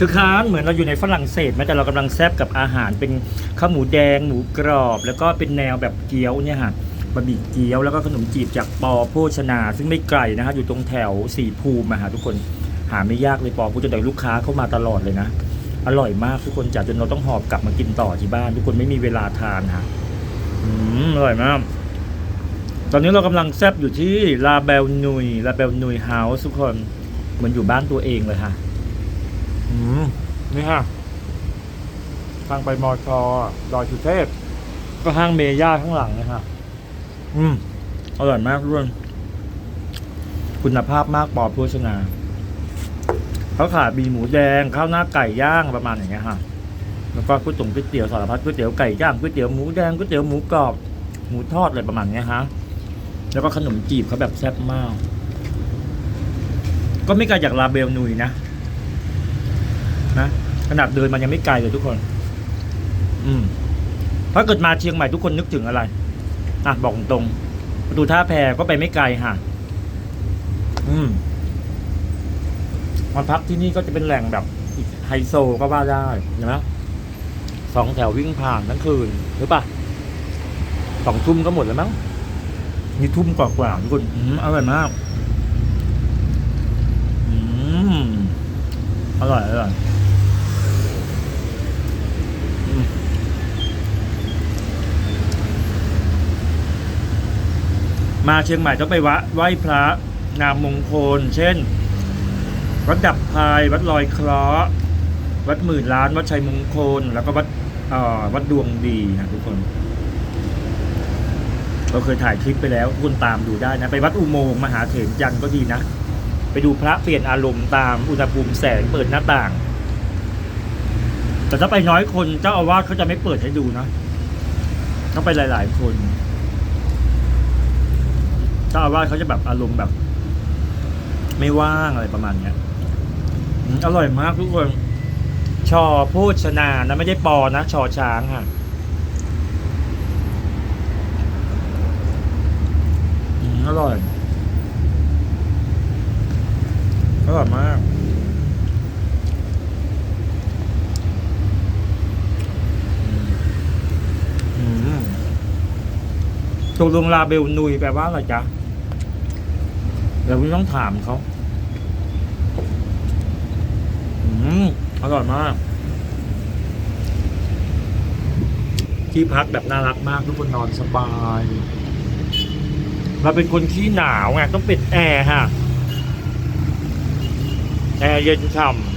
ทุกครั้งเหมือนเราอยู่ในฝรั่งเศสแม้แต่เรากำลังแซบกับอาหารเป็นข้าวหมูแดง หมูกรอบ แล้วก็เป็นแนวแบบเกี๊ยวเนี่ยฮะบะหมี่เกี๊ยวแล้วก็ขนมจีบจากปอโภชนา ซึ่งไม่ไกลนะฮะอยู่ตรงแถวสีภูมิมาหาทุกคนหาไม่ยากเลยปอพูดจนได้ลูกค้าเข้ามาตลอดเลยนะ อร่อยมากทุกคนจัดจนเราต้องหอบกลับมากินต่อที่บ้าน ทุกคนไม่มีเวลาทานฮะอืมอร่อยมากตอนนี้เรากำลังแซบอยู่ที่ลาเบลนุยลาเบลนุยเฮาส์ทุกคนเหมือนอยู่บ้านตัวเองเลยค่ะ อืมนี่ค่ะทางไปมอชอดอยสุเทพ ก็ห้างเมย่าข้างหลังนะฮะอืมอร่อยมากทุกคนคุณภาพมากปอโภชนาเขาขายมีหมูแดงข้าวหน้าไก่ย่างประมาณอย่างเงี้ยฮะแล้วก็ก๋วยตงก๋วยเตี๋ยวสารพัดก๋วยเตี๋ยวไก่ย่างก๋วยเตี๋ยวหมูแดงก๋วยเตี๋ยวหมูกรอบหมูทอดอะไรประมาณเนี้ยฮะแล้วก็ขนมจีบเขาแบบแซ่บมาก ก็ไม่ไกลจากลาเบลนุยนะ นะขนาดเดินมันยังไม่ไกลเลยทุกคน อืมถ้าเกิดมาเชียงใหม่ทุกคนนึกถึงอะไร อะ บอกตรงๆประตูท่าแพก็ไปไม่ไกลค่ะ อืมมาพักที่นี่ก็จะเป็นแหล่งแบบไฮโซก็ว่าได้เห็นไหมสองแถววิ่งผ่านทั้งคืนหรือปะสองทุ่มก็หมดแล้วมั้งนี่ทุ่มกว่าๆทุกคนอืมอร่อยมาก อืมอร่อยอร่อย มาเชียงใหม่ต้องไปวะไหว้พระงามมงคล เช่น วัดดับพายวัดลอยเคราะห์วัดหมื่นล้านวัดชัยมงคล แล้วก็วัดอ่อวัดดวงดีนะทุกคนเราเคยถ่ายคลิปไปแล้วคุณตามดูได้นะ ไปวัดอุโมงค์มหาเถรยันก็ดีนะ ไปดูพระเปลี่ยนอารมณ์ตามอุณหภูมิแสงเปิดหน้าต่าง แต่ถ้าไปน้อยคนเจ้าอาวาสเขาจะไม่เปิดให้ดูนะต้องไปหลาย ๆ คน จ้าอาวาสเขาจะแบบอารมณ์แบบ ไม่ว่างอะไรประมาณเนี้ยอร่อยมากทุกคน ชอโภชนานะไม่ได้ปอนะ ชอช้างค่ะอร่อย อร่อยมากตกลงลาเบลนุยแปลว่าอะไรจ๊ะ เดี๋ยวพี่ต้องถามเขาอืมอร่อยมาก ที่พักแบบน่ารักมากทุกคนนอนสบายเราเป็นคนขี้หนาวไงต้องปิดแอร์ฮะ แอร์เย็นฉ่ำ